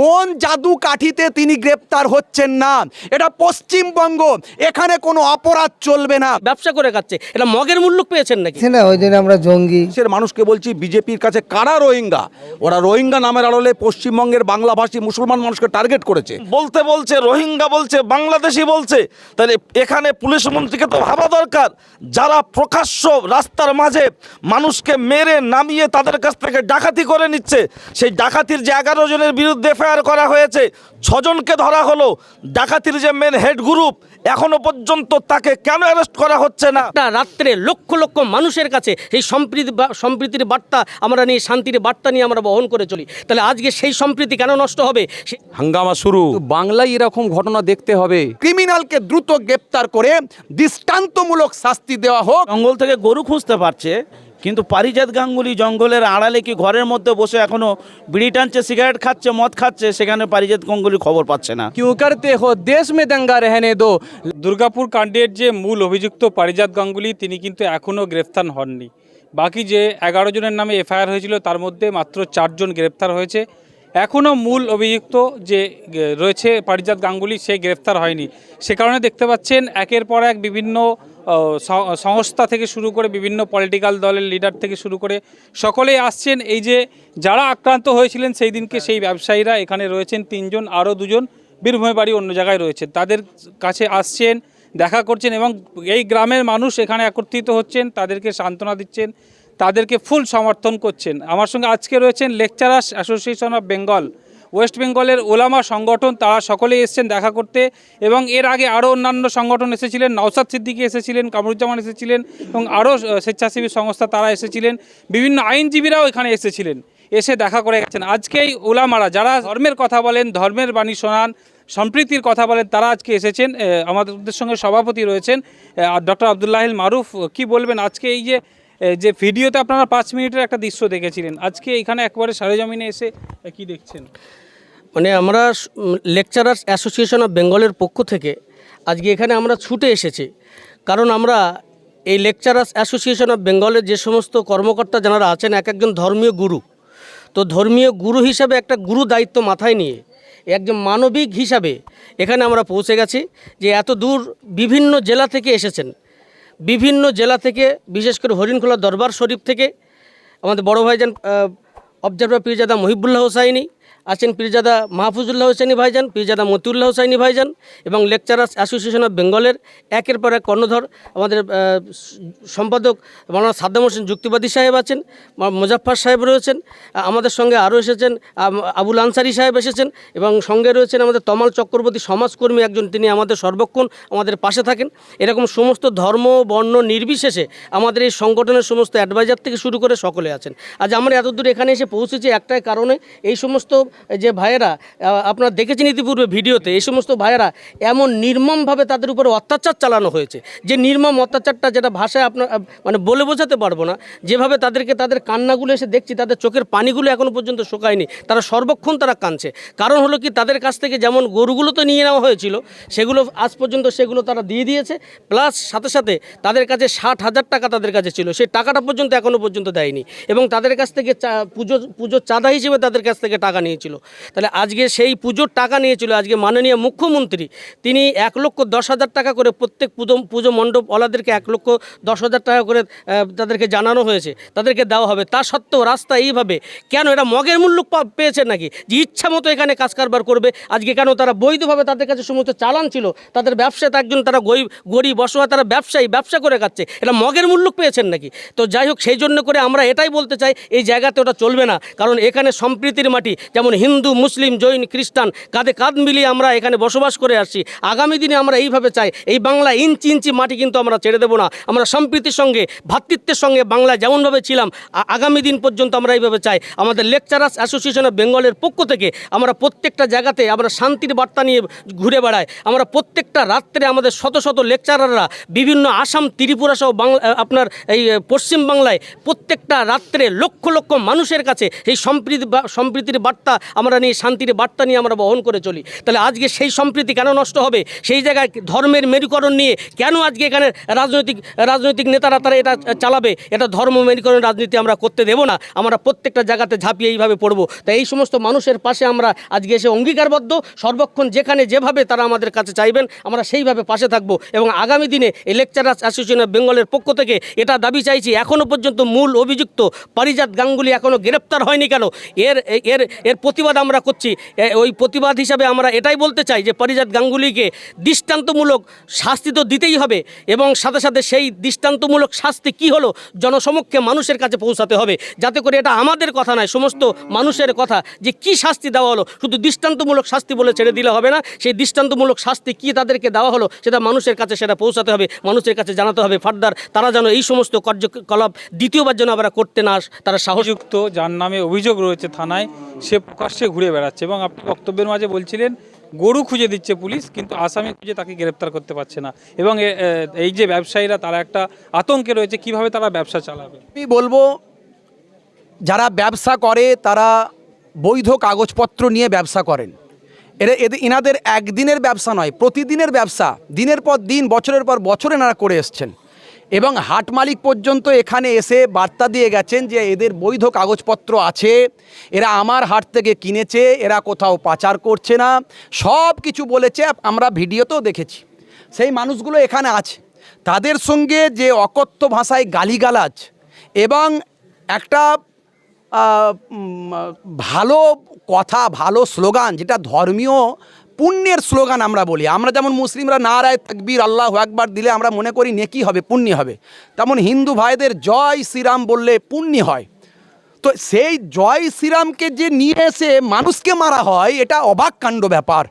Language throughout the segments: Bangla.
কোন জাদু কাঠিতে তিনি গ্রেপ্তার হচ্ছেন না? এটা পশ্চিমবঙ্গ এখানে কোনো অপরাধ চলবে না। ব্যবসা করে খাচ্ছে। এটা মগের মূল্য পেয়েছেন নাকি? না ওই জন্য আমরা জঙ্গি। দেশের মানুষকে বলছি বিজেপির কাছে কারা রোহিঙ্গা? ওরা রোহিঙ্গা নামের আড়লে পশ্চিমবঙ্গের বাংলাভাষী মুসলমান মানুষকে টার্গেট করেছে। বলতে বলছে রোহিঙ্গা বলছে বাংলাদেশি বলছে। তাহলে এখানে পুলিশ মন্ত্রীকে তো ভাবা দরকার। যারা প্রকাশ্য রাস্তার মাঝে মানুষকে মেরে নামিয়ে তাদের কাছ থেকে ডাকাতি করে নিচ্ছে সেই ডাকাতির যে এগারো জনের বিরুদ্ধে এফআইআর করা হয়েছে। ছজনকে ধরা হলো। ডাকাতির যে মেন হেড গ্রুপ এখনও পর্যন্ত তাকে কেন অ্যারেস্ট করা হচ্ছে না? রাত্রে লক্ষ লক্ষ মানুষের কাছে এই সম্প্রীতি সম্প্রীতির বার্তা আমরা নিয়ে শান্তির বার্তা নিয়ে আমরা বহন করে চলি। তাহলে আজকে সেই সম্প্রীতি কেন নষ্ট হবে? সে- হাঙ্গামা শুরু। বাংলায় এরকম ঘটনা দেখতে হবে। ক্রিমিনালকে দ্রুত গ্রেপ্তার করে দৃষ্টান্তমূলক শাস্তি দেওয়া হোক। জঙ্গল থেকে গরু খুঁজতে পারছে। কিন্তু পারিজাত গাঙ্গুলি জঙ্গলের আড়ালে কি ঘরের মধ্যে বসে এখনও বিড়ি টানছে সিগারেট খাচ্ছে মদ খাচ্ছে সেখানে পারিজাত গাঙ্গুলি খবর পাচ্ছে না? কিউ করতে হো দেশ মে দাঙ্গা রেহনে দো দুর্গাপুর কাণ্ডের যে মূল অভিযুক্ত পারিজাত গাঙ্গুলি তিনি কিন্তু এখনও গ্রেফতার হননি। বাকি যে এগারো জনের নামে এফআইআর হয়েছিল তার মধ্যে মাত্র চারজন গ্রেফতার হয়েছে। এখনও মূল অভিযুক্ত যে রয়েছে পারিজাত গাঙ্গুলি সে গ্রেফতার হয়নি। সে কারণে দেখতে পাচ্ছেন একের পর এক বিভিন্ন সংস্থা থেকে শুরু করে বিভিন্ন পলিটিক্যাল দলের লিডার থেকে শুরু করে সকলেই আসছেন। এই যে যারা আক্রান্ত হয়েছিলেন সেই দিনকে সেই ব্যবসায়ীরা এখানে রয়েছেন, তিনজন, আরও দুজন বীরভূমে বাড়ি অন্য জায়গায় রয়েছে। তাদের কাছে আসছেন, দেখা করছেন এবং এই গ্রামের মানুষ এখানে একত্রিত হচ্ছেন, তাদেরকে সান্ত্বনা দিচ্ছেন, তাদেরকে ফুল সমর্থন করছেন। আমার সঙ্গে আজকে রয়েছেন lecturers association of Bengal west বেঙ্গলের ওলামা সংগঠন, তারা সকলেই এসেছেন দেখা করতে এবং এর আগে আরও অন্যান্য সংগঠন এসেছিলেন নওসাদ সিদ্দিকী এসেছিলেন, কামরুজ্জামান এসেছিলেন এবং আরও স্বেচ্ছাসেবী সংস্থা তারা এসেছিলেন। বিভিন্ন আইনজীবীরাও এখানে এসেছিলেন, এসে দেখা করে গেছেন। আজকেই ওলামারা যারা ধর্মের কথা বলেন, ধর্মের বাণী শোনান, সম্প্রীতির কথা বলেন, তারা আজকে এসেছেন আমাদের সঙ্গে সভাপতি রয়েছেন ডক্টর আবদুল্লাহিল মারুফ, কি বলবেন আজকে এই যে যে ভিডিওতে আপনারা পাঁচ মিনিটের একটা দৃশ্য দেখেছিলেন, আজকে এখানে একবারে সারেজমিনে এসে কি দেখছেন? মানে আমরা লেকচারার্স অ্যাসোসিয়েশন অফ বেঙ্গলের পক্ষ থেকে আজকে এখানে আমরা ছুটে এসেছি। কারণ আমরা এই লেকচারার্স অ্যাসোসিয়েশন অফ বেঙ্গলের যে সমস্ত কর্মকর্তা যারা আছেন, এক একজন ধর্মীয় গুরু। তো ধর্মীয় গুরু হিসাবে একটা গুরু দায়িত্ব মাথায় নিয়ে, একজন মানবিক হিসাবে এখানে আমরা পৌঁছে গেছি যে এত দূর বিভিন্ন জেলা থেকে এসেছেন। বিভিন্ন জেলা থেকে, বিশেষ করে হরিণখোলা দরবার শরীফ থেকে আমাদের বড় ভাইজান অবজারভার পিরজাদা মহিবুল্লাহ হোসাইনি আছেন পীরজাদা মাহফুজুল্লাহ হোসেনি ভাইজান, পীরজাদা মতিউল্লাহ হোসাইনি ভাইজান এবং লেকচারার্স অ্যাসোসিয়েশন অফ বেঙ্গলের একের পর এক কর্ণধর আমাদের সম্পাদক মৌলানা সাদ্দাম হোসেন যুক্তিবাদী সাহেব আছেন, মা- মুজাফফর সাহেব রয়েছেন আমাদের সঙ্গে আরও এসেছেন আবুল আনসারি সাহেব এসেছেন এবং সঙ্গে রয়েছেন আমাদের তমাল চক্রবর্তী সমাজকর্মী একজন, তিনি আমাদের সর্বক্ষণ আমাদের পাশে থাকেন। এরকম সমস্ত ধর্ম, বর্ণ নির্বিশেষে আমাদের এই সংগঠনের সমস্ত অ্যাডভাইজার থেকে শুরু করে সকলে আছেন। আজ আমরা এতদূর এখানে এসে পৌঁছেছি একটাই কারণে, এই সমস্ত যে ভাইয়েরা আপনারা দেখেছেন ইতিপূর্বে ভিডিওতে, এই সমস্ত ভাইয়েরা এমন নির্মমভাবে তাদের উপরে অত্যাচার চালানো হয়েছে। যে নির্মম অত্যাচারটা যেটা ভাষায় আপনার মানে বলে বোঝাতে পারব না, যেভাবে তাদেরকে তাদের কান্নাগুলো এসে দেখছি, তাদের চোখের পানিগুলো এখনও পর্যন্ত শোকায়নি, তারা সর্বক্ষণ তারা কাঁদছে। কারণ হলো কি, তাদের কাছ থেকে যেমন গরুগুলো তো নিয়ে নেওয়া হয়েছিল, সেগুলো আজ পর্যন্ত সেগুলো তারা দিয়ে দিয়েছে, প্লাস সাথে সাথে তাদের কাছে ষাট হাজার টাকা তাদের কাছে ছিল, সেই টাকাটা পর্যন্ত এখনও পর্যন্ত দেয়নি। এবং তাদের কাছ থেকে চা- পুজো, পুজোর চাঁদা হিসেবে তাদের কাছ থেকে টাকা নিয়েছিল তাহলে আজকে সেই পুজোর টাকা নিয়েছিল, আজকে মাননীয় মুখ্যমন্ত্রী, তিনি এক লক্ষ দশ হাজার টাকা করে প্রত্যেক পুজো পুজো মণ্ডপ ওলাদেরকে এক লক্ষ দশ হাজার টাকা করে তাদেরকে জানানো হয়েছে, তাদেরকে দেওয়া হবে। তা সত্ত্বেও রাস্তা এইভাবে, কেন এটা মগের মূল্য পেয়েছে নাকি? যে ইচ্ছা মতো এখানে কাজ কারবার করবে, আজকে কেন তারা বৈধভাবে তাদের কাছে সমস্ত চালান ছিল, তাদের ব্যবসায় একজন তারা গরিব গরিব অসহায় তারা ব্যবসায়ী, ব্যবসা করে খাচ্ছে এটা মগের মূল্য পেয়েছেন নাকি? তো যাই হোক, সেই জন্য করে আমরা এটাই বলতে চাই, এই জায়গাতে ওটা চলবে না, কারণ এখানে সম্প্রীতির মাটি, যেমন হিন্দু, মুসলিম, জৈন, খ্রিস্টান, কাঁধে কাঁধ মিলিয়ে আমরা এখানে বসবাস করে আসছি। আগামী দিনে আমরা এইভাবে চাই, এই বাংলা ইঞ্চি ইঞ্চি মাটি কিন্তু আমরা ছেড়ে দেবো না। আমরা সম্প্রীতির সঙ্গে ভ্রাতৃত্বের সঙ্গে বাংলা যেমনভাবে ছিলাম আগামী দিন পর্যন্ত আমরা এইভাবে চাই। আমাদের লেকচারার্স অ্যাসোসিয়েশন অফ বেঙ্গলের পক্ষ থেকে আমরা প্রত্যেকটা জায়গাতে আমরা শান্তির বার্তা নিয়ে ঘুরে বেড়াই। আমরা প্রত্যেকটা রাত্রে আমাদের শত শত লেকচারাররা বিভিন্ন আসাম, ত্রিপুরা সহ বাংলা আপনার এই পশ্চিমবাংলায় প্রত্যেকটা রাত্রে লক্ষ লক্ষ মানুষের কাছে এই সম্প্রীতি সম্প্রীতির বার্তা আমরা নিয়ে শান্তির বার্তা নিয়ে আমরা বহন করে চলি। তাহলে আজকে সেই সম্প্রীতি কেন নষ্ট হবে? সেই জায়গায় ধর্মের মেরুকরণ নিয়ে কেন আজকে এখানে রাজনৈতিক রাজনৈতিক নেতারা তারা এটা চালাবে? এটা ধর্ম মেরুকরণ রাজনীতি আমরা করতে দেবো না। আমরা প্রত্যেকটা জায়গাতে ঝাঁপিয়ে এইভাবে পড়ব। তাই এই সমস্ত মানুষের পাশে আমরা আজকে এসে অঙ্গীকারবদ্ধ, সর্বক্ষণ যেখানে যেভাবে তারা আমাদের কাছে চাইবেন, আমরা সেইভাবে পাশে থাকব। এবং আগামী দিনে এই লেকচারার্স অ্যাসোসিয়েশন অফ বেঙ্গলের পক্ষ থেকে এটা দাবি চাইছি এখনও পর্যন্ত মূল অভিযুক্ত পারিজাত গাঙ্গুলি এখনও গ্রেপ্তার হয়নি কেন? এর এর এর প্রতিবাদ আমরা করছি। ওই প্রতিবাদ হিসাবে আমরা এটাই বলতে চাই যে পারিজাত গাঙ্গুলিকে দৃষ্টান্তমূলক শাস্তি তো দিতেই হবে এবং সাথে সাথে সেই দৃষ্টান্তমূলক শাস্তি কি হলো জনসমক্ষে মানুষের কাছে পৌঁছাতে হবে। যাতে করে এটা আমাদের কথা নয়, সমস্ত মানুষের কথা যে কি শাস্তি দেওয়া হলো। শুধু দৃষ্টান্তমূলক শাস্তি বলে ছেড়ে দিলে হবে না, সেই দৃষ্টান্তমূলক শাস্তি কি তাদেরকে দেওয়া হলো সেটা মানুষের কাছে সেটা পৌঁছাতে হবে, মানুষের কাছে জানাতে হবে। ফার্দার, তারা যেন এই সমস্ত কার্যকলাপ দ্বিতীয়বার যেন আমরা করতে না, তারা সাহস অভিযুক্ত, যার নামে অভিযোগ রয়েছে থানায়, সে প্রকাশ্যে ঘুরে বেড়াচ্ছে এবং আপনি বক্তব্যের মাঝে বলছিলেন, গরু খুঁজে দিচ্ছে পুলিশ, কিন্তু আসামি খুঁজে তাকে গ্রেপ্তার করতে পারছে না। এবং এই যে ব্যবসায়ীরা, তারা একটা আতঙ্কে রয়েছে, কীভাবে তারা ব্যবসা চালাবে? আমি বলব, যারা ব্যবসা করে, তারা বৈধ কাগজপত্র নিয়ে ব্যবসা করেন। এরা, এদের, এনাদের একদিনের ব্যবসা নয়, প্রতিদিনের ব্যবসা। দিনের পর দিন, বছরের পর বছর এনারা করে এসছেন। এবং হাট মালিক পর্যন্ত এখানে এসে বার্তা দিয়ে গেছেন যে এদের বৈধ কাগজপত্র আছে, এরা আমার হাট থেকে কিনেছে, এরা কোথাও পাচার করছে না। সব কিছু বলেছে, আমরা ভিডিওতেও দেখেছি। সেই মানুষগুলো এখানে আছে। তাদের সঙ্গে যে অকথ্য ভাষায় গালিগালাজ এবং একটা ভালো কথা, ভালো স্লোগান, যেটা ধর্মীয় পুণ্যের স্লোগান আমরা বলি। আমরা যেমন মুসলিমরা নারায় তাকবীর, আল্লাহ একবার দিলে আমরা মনে করি নেকি হবে, পুণ্য হবে। তেমন হিন্দু ভাইদের জয় শ্রীরাম বললে পুণ্য হয়। তো সেই জয় শ্রীরামকে যে নিয়ে এসে মানুষকে মারা হয়, এটা অবাক কাণ্ড ব্যাপার।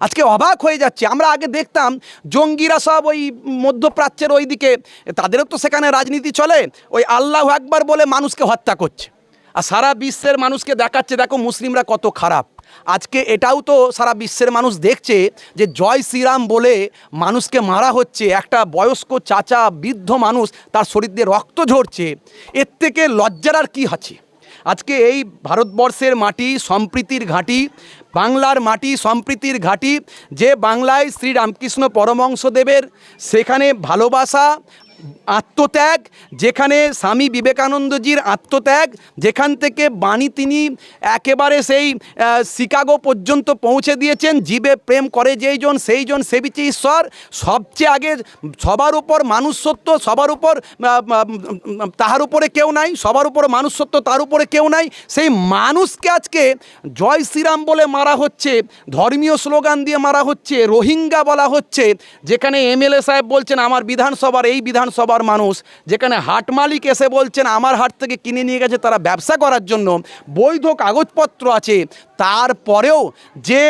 আজকে অবাক হয়ে যাচ্ছে। আমরা আগে দেখতাম জঙ্গিরা সব ওই মধ্যপ্রাচ্যের ওই দিকে তাদেরও তো সেখানে রাজনীতি চলে, ওই আল্লাহ একবার বলে মানুষকে হত্যা করছে। আর সারা বিশ্বের মানুষকে দেখাচ্ছে, দেখো মুসলিমরা কত খারাপ। আজকে এটাও তো সারা বিশ্বের মানুষ দেখছে যে জয় শ্রীরাম বলে মানুষকে মারা হচ্ছে। একটা বয়স্ক চাচা, বৃদ্ধ মানুষ তার শরীর দিয়ে রক্ত ঝরছে। এর থেকে লজ্জার আর কী আছে? আজকে এই ভারতবর্ষের মাটি সম্প্রীতির ঘাঁটি, বাংলার মাটি সম্প্রীতির ঘাঁটি, যে বাংলায় শ্রী রামকৃষ্ণ পরমংশদেবের সেখানে ভালোবাসা আত্মত্যাগ, যেখানে স্বামী বিবেকানন্দজির আত্মত্যাগ, যেখান থেকে বাণী তিনি একেবারে সেই শিকাগো পর্যন্ত পৌঁছে দিয়েছেন। জীবে প্রেম করে যেইজন সেইজন সেবিছে ঈশ্বর। সবচেয়ে আগে সবার উপর মানুষ সত্য সবার উপর তাহার উপরে কেউ নাই, সবার উপর মানুষ সত্য তার উপরে কেউ নাই। সেই মানুষকে আজকে জয় শ্রীরাম বলে মারা হচ্ছে, ধর্মীয় স্লোগান দিয়ে মারা হচ্ছে, রোহিঙ্গা বলা হচ্ছে, যেখানে এমএলএ সাহেব বলছেন, আমার বিধানসভার এই বিধানসভার মানুষ, যেখানে হাট মালিক এসে বলছেন, আমার হাট থেকে কিনে নিয়ে গেছে, তারা ব্যবসা করার জন্য বৈধ কাগজপত্র আছে। তারপরেও যে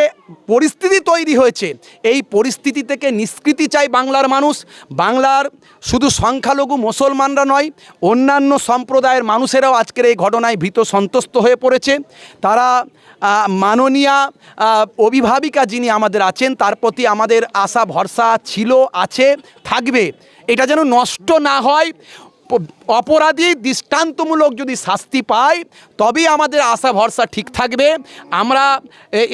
পরিস্থিতি তৈরি হয়েছে, এই পরিস্থিতি থেকে নিষ্কৃতি চাই বাংলার মানুষ। বাংলার শুধু সংখ্যালঘু মুসলমানরা নয়, অন্যান্য সম্প্রদায়ের মানুষেরাও আজকের এই ঘটনায় ভীত সন্তুষ্ট হয়ে পড়েছে। তারা মাননীয়া অভিভাবিকা যিনি আমাদের আছেন, তার প্রতি আমাদের আশা, ভরসা ছিল, আছে, থাকবে। এটা যেন নষ্ট না হয়। অপরাধী দৃষ্টান্তমূলক যদি শাস্তি পায়, তবেই আমাদের আশা ভরসা ঠিক থাকবে। আমরা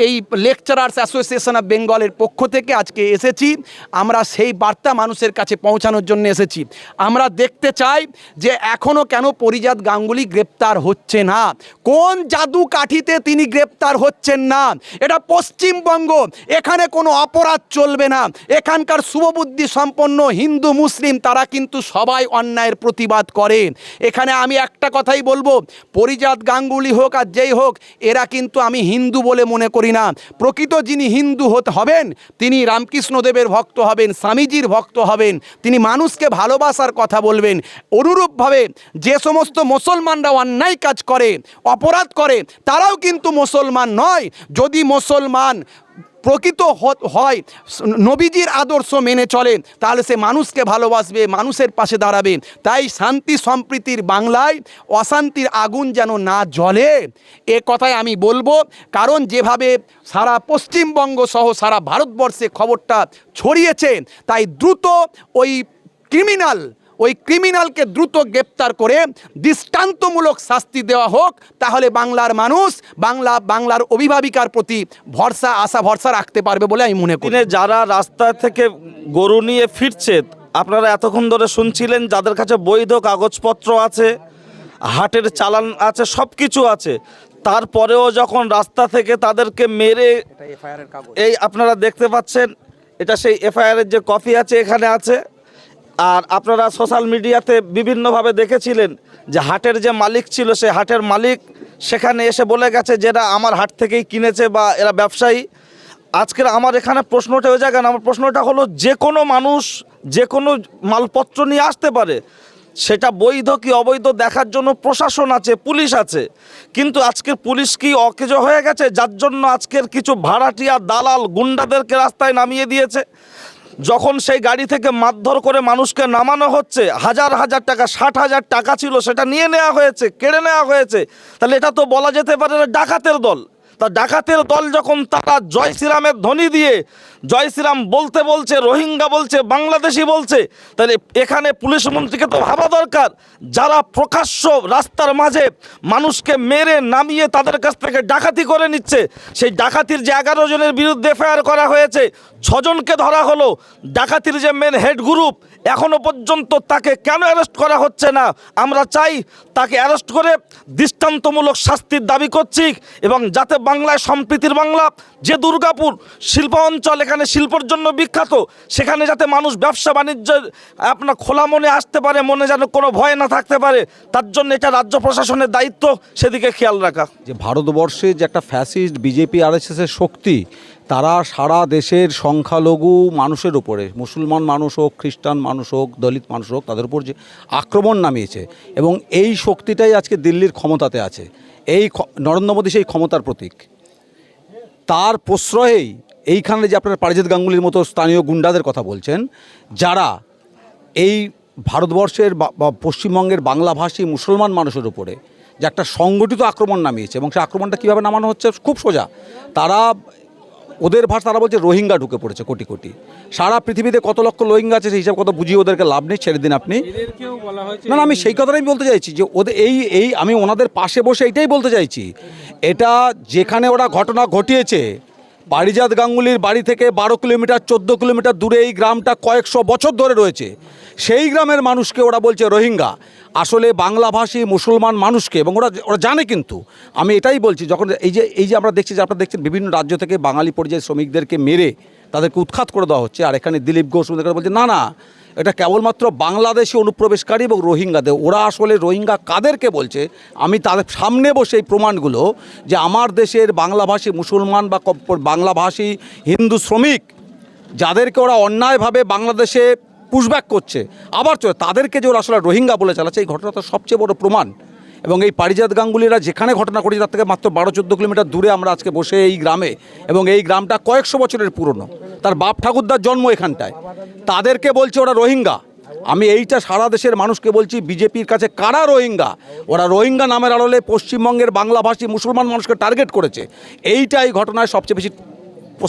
এই লেকচারার্স অ্যাসোসিয়েশন অফ বেঙ্গলের পক্ষ থেকে আজকে এসেছি। আমরা সেই বার্তা মানুষের কাছে পৌঁছানোর জন্য এসেছি। আমরা দেখতে চাই যে এখনও কেন পরিজাত গাঙ্গুলি গ্রেপ্তার হচ্ছে না। কোন জাদু কাঠিতে তিনি গ্রেপ্তার হচ্ছেন না? এটা পশ্চিমবঙ্গ। এখানে কোনো অপরাধ চলবে না। এখানকার শুভবুদ্ধি সম্পন্ন হিন্দু, মুসলিম, তারা কিন্তু সবাই অন্যায়ের প্রতিবাদ করে এখানে আমি একটা কথাই বলব, পরিজাত গাঙ্গুলি হোক আর যেই হোক, এরা কিন্তু আমি হিন্দু বলে মনে করি না। প্রকৃত যিনি হিন্দু হতে হবেন, তিনি রামকৃষ্ণদেবের ভক্ত হবেন, স্বামীজির ভক্ত হবেন, তিনি মানুষকে ভালোবাসার কথা বলবেন। অনুরূপভাবে যে সমস্ত মুসলমানরা অন্যায় কাজ করে, অপরাধ করে, তারাও কিন্তু মুসলমান নয়। যদি মুসলমান প্রকৃত হয়। নবীজির আদর্শ মেনে চলে। তাহলে সে মানুষকে ভালোবাসবে, মানুষের পাশে দাঁড়াবে। তাই শান্তি সম্প্রীতির বাংলায় অশান্তির আগুন যেন না জ্বলে। এ কথাই আমি বলব, কারণ যেভাবে সারা পশ্চিমবঙ্গ সহ সারা ভারতবর্ষে খবরটা ছড়িয়েছে, তাই দ্রুত ওই ক্রিমিনাল ওই ক্রিমিনালকে দ্রুত গ্রেপ্তার করে দৃষ্টান্তমূলক শাস্তি দেওয়া হোক তাহলে বাংলার মানুষ বাংলা বাংলার অভিভাবিকার প্রতি ভরসা আশা ভরসা রাখতে পারবে বলে আমি মনে করি। যারা রাস্তা থেকে গরু নিয়ে ফিরছে আপনারা এতক্ষণ ধরে শুনছিলেন যাদের কাছে বৈধ কাগজপত্র আছে হাটের চালান আছে সব কিছু আছে তারপরেও যখন রাস্তা থেকে তাদেরকে মেরে এই আপনারা দেখতে পাচ্ছেন এটা সেই এফআইআরের যে কপি আছে এখানে আছে। আর আপনারা সোশ্যাল মিডিয়াতে বিভিন্নভাবে দেখেছিলেন যে হাটের যে মালিক ছিল, সে হাটের মালিক সেখানে এসে বলে গেছে যে এরা আমার হাট থেকেই কিনেছে বা এরা ব্যবসায়ী। আজকের আমার এখানে প্রশ্নটা ওই জায়গায় আমার প্রশ্নটা হলো যে কোনো মানুষ যে কোনো মালপত্র নিয়ে আসতে পারে, সেটা বৈধ কি অবৈধ দেখার জন্য প্রশাসন আছে, পুলিশ আছে। কিন্তু আজকের পুলিশ কি অকেজো হয়ে গেছে? যার জন্য আজকের কিছু ভাড়াটিয়া দালাল গুন্ডাদেরকে রাস্তায় নামিয়ে দিয়েছে। যখন সেই গাড়ি থেকে মারধর করে মানুষকে নামানো হচ্ছে, হাজার হাজার টাকা, ষাট হাজার টাকা ছিল, সেটা নিয়ে নেওয়া হয়েছে, কেড়ে নেওয়া হয়েছে। তাহলে এটা তো বলা যেতে পারে ডাকাতের দল। তা ডাকাতের দল যখন তারা জয় শ্রীরামের ধ্বনি দিয়ে, জয় শ্রীরাম বলতে বলছে, রোহিঙ্গা বলছে, বাংলাদেশি বলছে, তাহলে এখানে পুলিশ মন্ত্রীকে তো ভাবা দরকার। যারা প্রকাশ্য রাস্তার মাঝে মানুষকে মেরে নামিয়ে তাদের কাছ থেকে ডাকাতি করে নিচ্ছে, সেই ডাকাতির যে এগারো জনের বিরুদ্ধে এফআইআর করা হয়েছে, ছজনকে ধরা হলো। ডাকাতির যে মেন হেড গ্রুপ এখনও পর্যন্ত তাকে কেন অ্যারেস্ট করা হচ্ছে না? আমরা চাই তাকে অ্যারেস্ট করে দৃষ্টান্তমূলক শাস্তির দাবি করছি এবং যাতে বাংলায় সম্প্রীতির বাংলা, যে দুর্গাপুর শিল্প অঞ্চল এখানে শিল্পর জন্য বিখ্যাত, সেখানে যাতে মানুষ ব্যবসা বাণিজ্য, আপনার খোলা মনে আসতে পারে, মনে যেন কোনো ভয় না থাকতে পারে, তার জন্য এটা রাজ্য প্রশাসনের দায়িত্ব, সেদিকে খেয়াল রাখা। যে ভারতবর্ষে যে একটা ফ্যাসিস্ট, বিজেপি আরএসএসের শক্তি তারা সারা দেশের সংখ্যালঘু মানুষের উপরে, মুসলমান মানুষ হোক, খ্রিস্টান মানুষ হোক, দলিত মানুষ হোক, তাদের উপর যে আক্রমণ নামিয়েছে এবং এই শক্তিটাই আজকে দিল্লির ক্ষমতাতে আছে, এই নরেন্দ্র মোদী সেই ক্ষমতার প্রতীক। তার প্রশ্রয়েই এইখানে যে আপনার পারিজাত গাঙ্গুলির মতো স্থানীয় গুন্ডাদের কথা বলছেন, যারা এই ভারতবর্ষের বা পশ্চিমবঙ্গের বাংলাভাষী মুসলমান মানুষের উপরে যে একটা সংগঠিত আক্রমণ নামিয়েছে এবং সেই আক্রমণটা কীভাবে নামানো হচ্ছে খুব সোজা। তারা ওদের ভাষা তারা বলছে রোহিঙ্গা ঢুকে পড়েছে কোটি কোটি। সারা পৃথিবীতে কত লক্ষ রোহিঙ্গা আছে সেই হিসাব কথা বুঝিয়ে ওদেরকে লাভ নেই ছেড়ে দিন আপনি। না না আমি সেই কথাটাই বলতে চাইছি যে ওদের এই এই আমি ওনাদের পাশে বসে এইটাই বলতে চাইছি। এটা যেখানে ওরা ঘটনা ঘটিয়েছে পারিজাত গাঙ্গুলির বাড়ি থেকে বারো কিলোমিটার, চোদ্দ কিলোমিটার দূরে এই গ্রামটা কয়েকশো বছর ধরে রয়েছে। সেই গ্রামের মানুষকে ওরা বলছে রোহিঙ্গা। আসলে বাংলাভাষী মুসলমান মানুষকে, এবং ওরা ওরা জানে কিন্তু। আমি এটাই বলছি, যখন এই যে এই যে আমরা দেখছি যে আপনারা দেখছেন বিভিন্ন রাজ্য থেকে বাঙালি পর্যায়ে শ্রমিকদেরকে মেরে তাদেরকে উৎখাত করে দেওয়া হচ্ছে, আর এখানে দিলীপ ঘোষ বলছে, না না এটা কেবলমাত্র বাংলাদেশি অনুপ্রবেশকারী এবং রোহিঙ্গাদের, ওরা আসলে রোহিঙ্গা কাদেরকে বলছে? আমি তাদের সামনে বসে এই প্রমাণগুলো যে আমার দেশের বাংলাভাষী মুসলমান বা বাংলাভাষী হিন্দু শ্রমিক, যাদেরকে ওরা অন্যায়ভাবে বাংলাদেশে পুশব্যাক করছে, আবার চলে, তাদেরকে যে ওরা আসলে রোহিঙ্গা বলে চালাচ্ছে, এই ঘটনা তো সবচেয়ে বড় প্রমাণ। এবং এই পারিজাত গাঙ্গুলিরা যেখানে ঘটনা ঘটেছে, তার থেকে মাত্র বারো, চোদ্দ কিলোমিটার দূরে আমরা আজকে বসে এই গ্রামে, এবং এই গ্রামটা কয়েকশো বছরের পুরনো। তার বাপ ঠাকুরদার জন্ম এখানটায়। তাদেরকে বলছে ওরা রোহিঙ্গা। আমি এইটা সারা দেশের মানুষকে বলছি, বিজেপির কাছে কারা রোহিঙ্গা? ওরা রোহিঙ্গা নামের আড়লে পশ্চিমবঙ্গের বাংলাভাষী মুসলমান মানুষকে টার্গেট করেছে। এইটাই ঘটনায় সবচেয়ে বেশি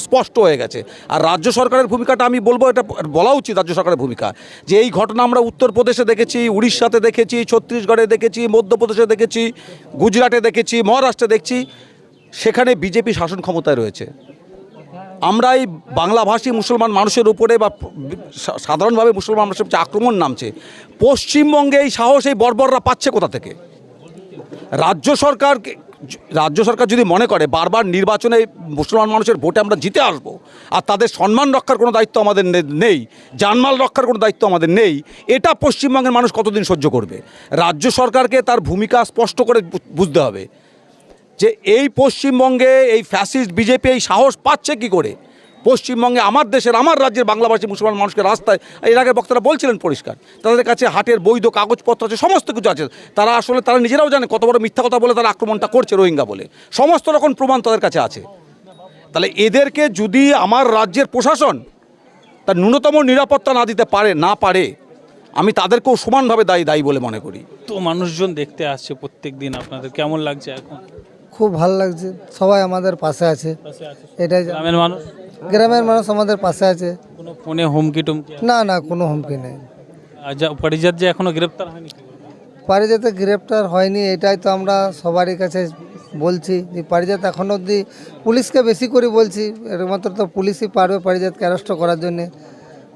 স্পষ্ট হয়ে গেছে। আর রাজ্য সরকারের ভূমিকাটা আমি বলব, এটা বলা উচিত রাজ্য সরকারের ভূমিকা। যে এই ঘটনা আমরা উত্তরপ্রদেশে দেখেছি, উড়িষ্যাতে দেখেছি, ছত্তিশগড়ে দেখেছি, মধ্যপ্রদেশে দেখেছি, গুজরাটে দেখেছি, মহারাষ্ট্রে দেখছি, সেখানে বিজেপি শাসন ক্ষমতায় রয়েছে। আমরা এই বাংলাভাষী মুসলমান মানুষের উপরে বা সাধারণভাবে মুসলমান মানুষের যে আক্রমণ নামছে, পশ্চিমবঙ্গে এই সাহস এই বর্বররা পাচ্ছে কোথা থেকে? রাজ্য সরকার রাজ্য সরকার যদি মনে করে বারবার নির্বাচনে মুসলমান মানুষের ভোটে আমরা জিতে আসব আর তাদের সম্মান রক্ষার কোনো দায়িত্ব আমাদের নেই, জানমাল রক্ষার কোনো দায়িত্ব আমাদের নেই, এটা পশ্চিমবঙ্গের মানুষ কতদিন সহ্য করবে? রাজ্য সরকারকে তার ভূমিকা স্পষ্ট করে বুঝতে হবে। যে এই পশ্চিমবঙ্গে এই ফ্যাসিস্ট বিজেপি এই সাহস পাচ্ছে কি করে? পশ্চিমবঙ্গে আমার দেশের, আমার রাজ্যের বাংলাভাষী মুসলমান মানুষকে রাস্তায়, এর আগে বক্তারা বলছিলেন পরিষ্কার, তাদের কাছে হাটের বৈধ কাগজপত্র আছে, সমস্ত কিছু আছে। তারা আসলে, তারা নিজেরাও জানে, কত বড় মিথ্যা কথা বলে তারা আক্রমণটা করছে রোহিঙ্গা বলে। সমস্ত রকম প্রমাণ তাদের কাছে আছে। তাহলে এদেরকে যদি আমার রাজ্যের প্রশাসন তার ন্যূনতম নিরাপত্তা না দিতে পারে, না পারে, আমি তাদেরকেও সমানভাবে দায়ী দায়ী বলে মনে করি। তো মানুষজন দেখতে আসছে প্রত্যেক দিন আপনাদের কেমন লাগছে এখন? খুব ভালো লাগছে। সবাই আমাদের পাশে আছে। এটাই গ্রামের মানুষ? গ্রামের মানুষ আমাদের পাশে আছে। কোনো ফোনে হুমকি টুমকি? না না কোনো হুমকি নেই। আর যা পারিজাত যে এখনও গ্রেপ্তার হয়নি পারিজাতে গ্রেপ্তার হয়নি এটাই তো আমরা সবারই কাছে বলছি যে পারিজাত এখন অবধি পুলিশকে বেশি করে বলছি। একমাত্র তো পুলিশই পারবে পারিজাতকে অ্যারেস্ট করার জন্যে।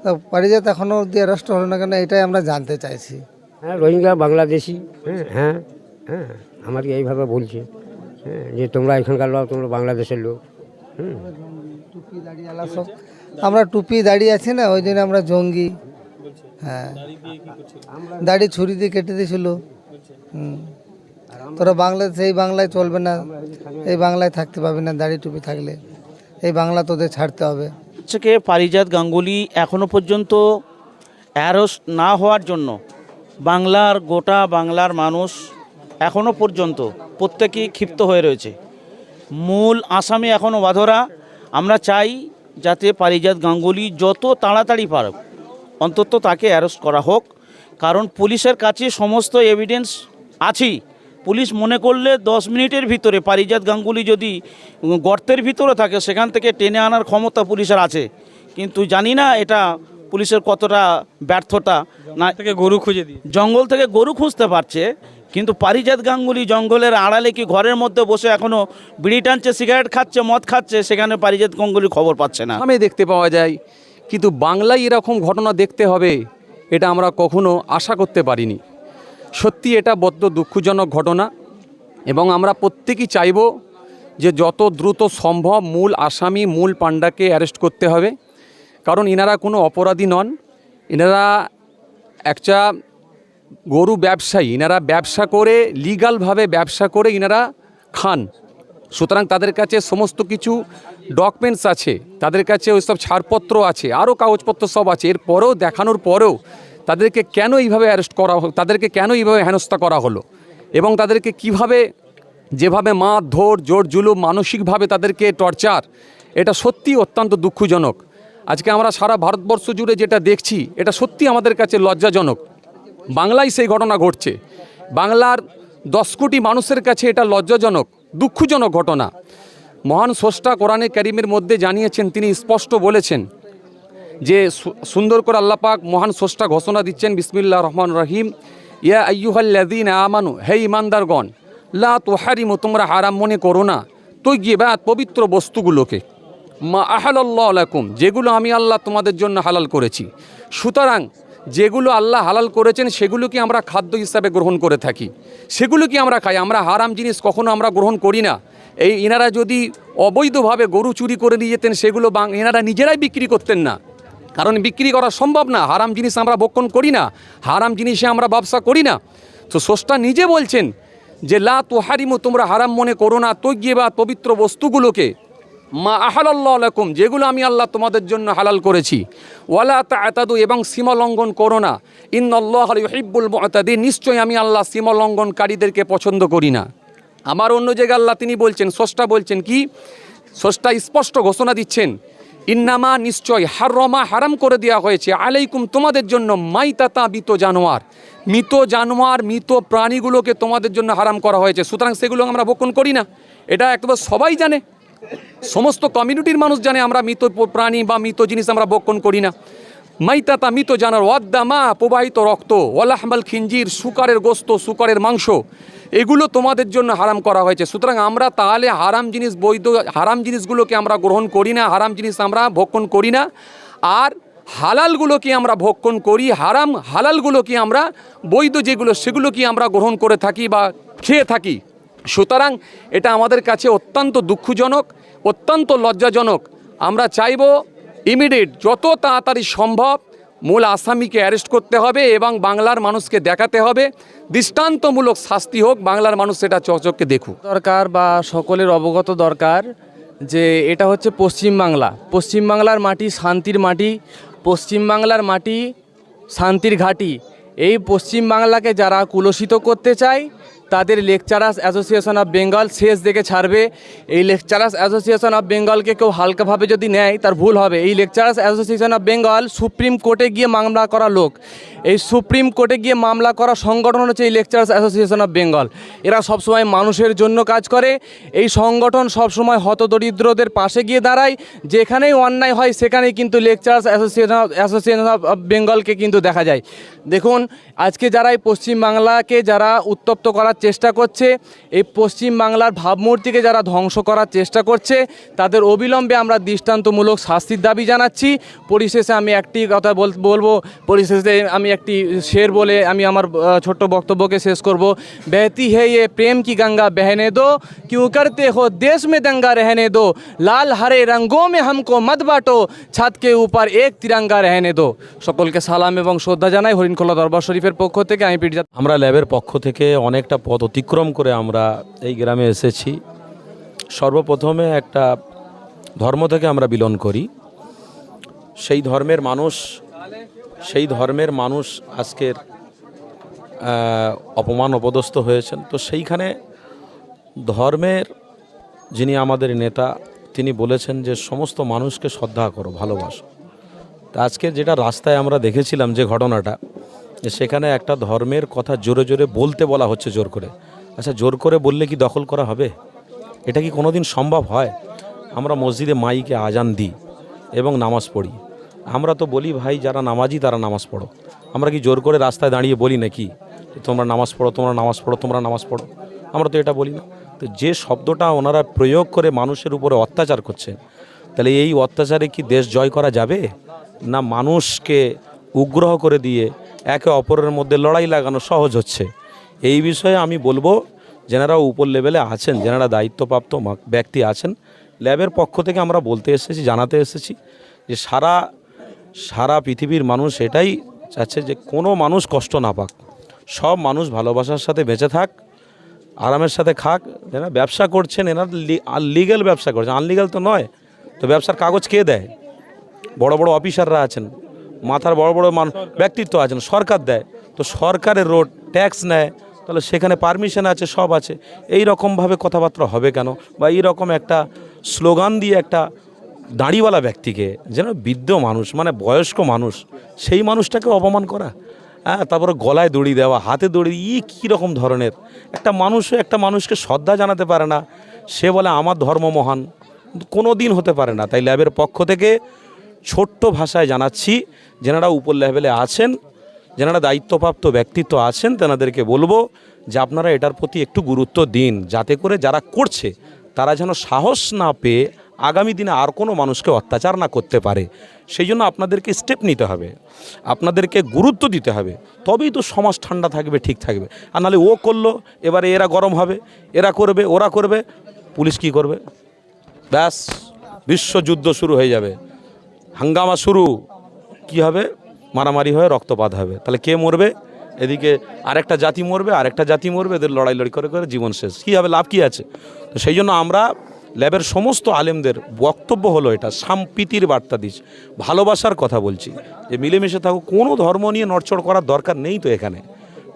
তো পারিজাত এখনও অবধি অ্যারেস্ট হলো না কেন এটাই আমরা জানতে চাইছি। হ্যাঁ রোহিঙ্গা বাংলাদেশি হ্যাঁ হ্যাঁ হ্যাঁ আমাকে এইভাবে বলছে। হ্যাঁ যে তোমরা এখানকার লোক তোমরা বাংলাদেশের লোক। হুম। টুপি দাঁড়িয়ে সব আমরা টুপি দাঁড়িয়ে আছি না ওই জন্য আমরা জঙ্গি। হ্যাঁ। দাড়ি ছুরি দিয়ে কেটে দিয়েছিল। হুম। তোরা বাংলাদেশ এই বাংলায় চলবে না এই বাংলায় থাকতে পারবে না দাড়ি টুপি থাকলে। এই বাংলা তোদের ছাড়তে হবে। হচ্ছে কি পারিজাত গাঙ্গুলি এখনও পর্যন্ত অ্যারেস্ট না হওয়ার জন্য বাংলার গোটা বাংলার মানুষ এখনও পর্যন্ত প্রত্যেকেই ক্ষিপ্ত হয়ে রয়েছে। মূল আসামি এখনও বাধরা। আমরা চাই যাতে পারিজাত গাঙ্গুলি যত তাড়াতাড়ি পারুক অন্তত তাকে অ্যারেস্ট করা হোক। কারণ পুলিশের কাছে সমস্ত এভিডেন্স আছেই। পুলিশ মনে করলে দশ মিনিটের ভিতরে পারিজাত গাঙ্গুলি যদি গর্তের ভিতরে থাকে সেখান থেকে টেনে আনার ক্ষমতা পুলিশের আছে। কিন্তু জানি না এটা পুলিশের কতটা ব্যর্থতা। না থেকে গরু খুঁজে দিয়ে জঙ্গল থেকে গরু খুঁজতে পারছে। কিন্তু পারিজাত গাঙ্গুলি জঙ্গলের আড়ালে কি ঘরের মধ্যে বসে এখনও বিড়ি টানছে, সিগারেট খাচ্ছে, মদ খাচ্ছে, সেখানে পারিজাত গাঙ্গুলি খবর পাচ্ছে না। আমি দেখতে পাওয়া যায়, কিন্তু বাংলায় এরকম ঘটনা দেখতে হবে, এটা আমরা কখনো আশা করতে পারিনি। সত্যি এটা বড্ড দুঃখজনক ঘটনা, এবং আমরা প্রত্যেকেই চাইব যে যত দ্রুত সম্ভব মূল আসামি, মূল পাণ্ডাকে অ্যারেস্ট করতে হবে, কারণ ইনারা কোনো অপরাধী নন। এনারা একটা গরু ব্যবসায়ী, ইনারা ব্যবসা করে লিগালভাবে ব্যবসা করে ইনারা খান। সুতরাং তাদের কাছে সমস্ত কিছু ডকুমেন্টস আছে, তাদের কাছে ওই সব ছাড়পত্র আছে, আরও কাগজপত্র সব আছে। এরপরেও দেখানোর পরেও তাদেরকে কেন এইভাবে অ্যারেস্ট করা তাদেরকে কেন এইভাবে হেনস্থা করা হলো? এবং তাদেরকে কীভাবে, যেভাবে মার, ধর, জোর, জুলুম মানসিকভাবে তাদেরকে টর্চার এটা সত্যি অত্যন্ত দুঃখজনক। আজকে আমরা সারা ভারতবর্ষ জুড়ে যেটা দেখছি, এটা সত্যি আমাদের কাছে লজ্জাজনক। বাংলায় সেই ঘটনা ঘটছে। বাংলার দশ কোটি মানুষের কাছে এটা লজ্জাজনক, দুঃখজনক ঘটনা। মহান স্রষ্টা কোরআনে ক্যারিমের মধ্যে জানিয়েছেন, তিনি স্পষ্ট বলেছেন যে সুন্দর করে আল্লাপাক মহান স্রষ্টা ঘোষণা দিচ্ছেন বিসমিল্লা রহমান রহিম, ইয়া আইয়ুহাল্লাদিন আমানু, হে ইমানদারগণ লা তোহারিমু, তোমরা হারাম মনে করো না তুই গিয়ে পবিত্র বস্তুগুলোকে। মা আহাল্লাহ আলাকুম যেগুলো আমি আল্লাহ তোমাদের জন্য হালাল করেছি। সুতরাং যেগুলো আল্লাহ হালাল করেছেন, সেগুলোকে আমরা খাদ্য হিসাবে গ্রহণ করে থাকি। সেগুলো কি আমরা খাই। আমরা হারাম জিনিস কখনো আমরা গ্রহণ করি না। এই এনারা যদি অবৈধভাবে গরু চুরি করে নিয়ে যেতেন, সেগুলো বাং এনারা নিজেরাই বিক্রি করতেন না। কারণ বিক্রি করা সম্ভব না। হারাম জিনিস আমরা ভক্ষণ করি না। হারাম জিনিসে আমরা ব্যবসা করি না। তো স্রষ্টা নিজে বলছেন যে, লা তোহারিমু, তোমরা হারাম মনে করো না। তো গিয়ে বা পবিত্র বস্তুগুলোকে মা আহালাল্লাহ আলাকুম যেগুলো আমি আল্লাহ তোমাদের জন্য হালাল করেছি। ওয়ালা তাতাদু এবং সীমালঙ্ঘন করো না। ইন্নআল্লাহ মতাদি নিশ্চয়ই আমি আল্লাহ সীমালঙ্ঘনকারীদেরকে পছন্দ করি না। আমার অন্য জায়গায় আল্লাহ তিনি বলছেন, স্রষ্টা বলছেন কি? স্রষ্টা স্পষ্ট ঘোষণা দিচ্ছেন, ইন্নামা নিশ্চয় হারমা হারাম করে দেওয়া হয়েছে। আলাইকুম, তোমাদের জন্য মাইতাতা, মৃত জানোয়ার। মৃত জানোয়ার, মৃত প্রাণীগুলোকে তোমাদের জন্য হারাম করা হয়েছে। সুতরাং সেগুলো আমরা ভক্ষণ করি না। এটা একবার সবাই জানে। সমস্ত কমিউনিটির মানুষ জানে আমরা মৃত প্রাণী বা মৃত জিনিস আমরা ভক্ষণ করি না। মাইতাতা মৃত জানার ওয়াদ্দামা প্রবাহিত রক্ত, ওয়ালাহমাল খিঞ্জির সুকারের গোস্ত, সুকারের মাংস, এগুলো তোমাদের জন্য হারাম করা হয়েছে। সুতরাং আমরা তাহলে হারাম জিনিস বৈধ, হারাম জিনিসগুলোকে আমরা গ্রহণ করি না, হারাম জিনিস আমরা ভক্ষণ করি না। আর হালালগুলোকে আমরা ভক্ষণ করি, হারাম হালালগুলোকে আমরা বৈধ যেগুলো সেগুলো কি আমরা গ্রহণ করে থাকি বা খেয়ে থাকি। সুতরাং এটা আমাদের কাছে অত্যন্ত দুঃখজনক, অত্যন্ত লজ্জাজনক। আমরা চাইব ইমিডিয়েট যত তাড়াতাড়ি সম্ভব মূল আসামিকে অ্যারেস্ট করতে হবে এবং বাংলার মানুষকে দেখাতে হবে। দৃষ্টান্তমূলক শাস্তি হোক, বাংলার মানুষ সেটা চকচককে দেখুক। দরকার বা সকলের অবগত দরকার যে এটা হচ্ছে পশ্চিমবাংলা পশ্চিমবাংলার মাটি শান্তির মাটি পশ্চিমবাংলার মাটি শান্তির ঘাঁটি। এই পশ্চিমবাংলাকে যারা কুলসিত করতে চায় তাদের লেকচারার্স অ্যাসোসিয়েশন অফ বেঙ্গল শেষ দেখে ছাড়বে। এই লেকচারার্স অ্যাসোসিয়েশন অফ বেঙ্গলকে কেউ হালকাভাবে যদি নেয়, তার ভুল হবে। এই lecturers association of Bengal supreme কোর্টে গিয়ে মামলা করা লোক। এই সুপ্রিম কোর্টে গিয়ে মামলা করা সংগঠন হচ্ছে এই লেকচারার্স অ্যাসোসিয়েশন অফ বেঙ্গল এরা সবসময় মানুষের জন্য কাজ করে। এই সংগঠন সবসময় হতদরিদ্রদের পাশে গিয়ে দাঁড়ায়। যেখানেই অন্যায় হয়, সেখানেই কিন্তু লেকচারার্স অ্যাসোসিয়েশন অ্যাসোসিয়েশন অফ বেঙ্গলকে কিন্তু দেখা যায়। দেখুন, আজকে যারা এই পশ্চিমবাংলাকে যারা উত্তপ্ত করার চেষ্টা করছে। এই পশ্চিমবাংলার ভাবমূর্তিকে যারা ধ্বংস করার চেষ্টা করছে, তাদের অবিলম্বে আমরা দৃষ্টান্তমূলক শাস্তির দাবি জানাচ্ছি। পরিশেষে আমি একটি কথা বলব, পরিশেষে আমি একটি শের বলে আমি আমার ছোট্ট বক্তব্যকে শেষ করব। ব্যতি হেয়ে প্রেম কি গঙ্গা বেহেনে দো, কিউ করতে হো দেশ মে দঙ্গা রহনে দো, লাল হরে রঙ্গো মে হামকো মত বাটো ছাদকে উপর এক তিরঙ্গা রহনে দো। সকলকে সালাম এবং শ্রদ্ধা জানাই হরিণখোলা দরবার শরীফের পক্ষ থেকে, আমি আমরা ল্যাবের পক্ষ থেকে অনেকটা পথ অতিক্রম করে আমরা এই গ্রামে এসেছি। সর্বপ্রথমে একটা ধর্ম থেকে আমরা বিলন করি। সেই ধর্মের মানুষ, সেই ধর্মের মানুষ আজকের অপমান অপদস্থ হয়েছেন। তো সেইখানে ধর্মের যিনি আমাদের নেতা, তিনি বলেছেন যে সমস্ত মানুষকে শ্রদ্ধা করো, ভালোবাসো। তা আজকে যেটা রাস্তায় আমরা দেখেছিলাম যে ঘটনাটা যে সেখানে একটা ধর্মের কথা জোরে জোরে বলতে বলা হচ্ছে জোর করে। আচ্ছা জোর করে বললে কি দখল করা হবে? এটা কি কোনোদিন সম্ভব হয়? আমরা মসজিদে মাইকে আজান দিই এবং নামাজ পড়ি। আমরা তো বলি, ভাই, যারা নামাজি তারা নামাজ পড়ো। আমরা কি জোর করে রাস্তায় দাঁড়িয়ে বলি নাকি? তোমরা নামাজ পড়ো, তোমরা নামাজ পড়ো, তোমরা নামাজ পড়ো। আমরা তো এটা বলি না। তো যে শব্দটা ওনারা প্রয়োগ করে মানুষের উপরে অত্যাচার করছে, তাহলে এই অত্যাচারে কি দেশ জয় করা যাবে? না মানুষকে উগ্রহ করে দিয়ে একে অপরের মধ্যে লড়াই লাগানো সহজ হচ্ছে। এই বিষয়ে আমি বলব, যেনারা উপর লেভেলে আছেন, যেনারা দায়িত্বপ্রাপ্ত ব্যক্তি আছেন ল্যাবের পক্ষ থেকে আমরা বলতে এসেছি, জানাতে এসেছি যে সারা সারা পৃথিবীর মানুষ এটাই চাচ্ছে যে কোনো মানুষ কষ্ট না পাক। সব মানুষ ভালোবাসার সাথে বেঁচে থাক, আরামের সাথে খাক এনারা ব্যবসা করছেন, এনারা লিগ্যাল ব্যবসা করছেন। আনলিগাল তো নয়, তো ব্যবসার কাগজ কে দেয়? বড় বড় অফিসাররা আছেন। মাথার বড় বড় মান ব্যক্তিত্ব আছেন সরকার দেয়। তো সরকারের রোড ট্যাক্স নেয়, তাহলে সেখানে পারমিশন আছে, সব আছে। এই রকমভাবে কথাবার্তা হবে কেন? বা এই রকম একটা স্লোগান দিয়ে একটা দাঁড়িওয়ালা ব্যক্তিকে, যেন বৃদ্ধ মানুষ মানে বয়স্ক মানুষ, সেই মানুষটাকে অপমান করা। হ্যাঁ তারপরে গলায় দড়ি দেওয়া, হাতে দড়ি, ই কী রকম ধরনের? একটা মানুষও একটা মানুষকে শ্রদ্ধা জানাতে পারে না। সে বলে, আমার ধর্ম মহান। কোনো দিন হতে পারে না। তাই ল্যাবের পক্ষ থেকে ছোট্ট ভাষায় জানাচ্ছি, যেনারা উপর লেভেলে আছেন, যেনারা দায়িত্বপ্রাপ্ত ব্যক্তিত্ব আছেন, তেনাদেরকে বলব যে আপনারা এটার প্রতি একটু গুরুত্ব দিন, যাতে করে যারা করছে, তারা যেন সাহস না পেয়ে আগামী দিনে আর কোনো মানুষকে অত্যাচার না করতে পারে। সেই জন্য আপনাদেরকে স্টেপ নিতে হবে, আপনাদেরকে গুরুত্ব দিতে হবে। তবেই তো সমাজ ঠান্ডা থাকবে, ঠিক থাকবে। আর নাহলে ও করল, এবারে এরা গরম হবে, এরা করবে, ওরা করবে, পুলিশ কি করবে? ব্যাস, বিশ্বযুদ্ধ শুরু হয়ে যাবে। হাঙ্গামা শুরু, কি হবে? মারামারি হয়ে রক্তপাত হবে। তাহলে কে মরবে? এদিকে আরেকটা জাতি মরবে, আরেকটা জাতি মরবে, এদের লড়াই লড়াই করে করে জীবন শেষ। কী হবে? লাভ কী আছে? তো সেই জন্য আমরা ল্যাবের সমস্ত আলেমদের বক্তব্য হলো এটা, সাম্প্রীতির বার্তা দিচ্ছি ভালোবাসার কথা বলছি। যে মিলেমিশে থাকো কোনো ধর্ম নিয়ে নড়চড় করার দরকার নেই তো এখানে।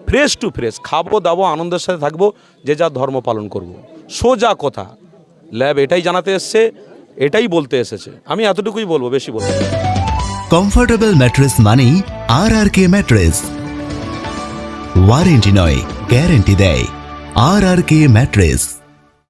ফ্রেশ টু ফ্রেশ খাব, দাবো, আনন্দের সাথে থাকব, যে যা ধর্ম পালন করব। সোজা কথা। ল্যাব এটাই জানাতে এসছে এটাই বলতে এসেছে। আমি এতটুকুই বলব, বেশি বলব। কমফোর্টেবল ম্যাট্রেস মানেই R R K mattress warranty নয় গ্যারেন্টি দেয়। আর আর কে ম্যাট্রেস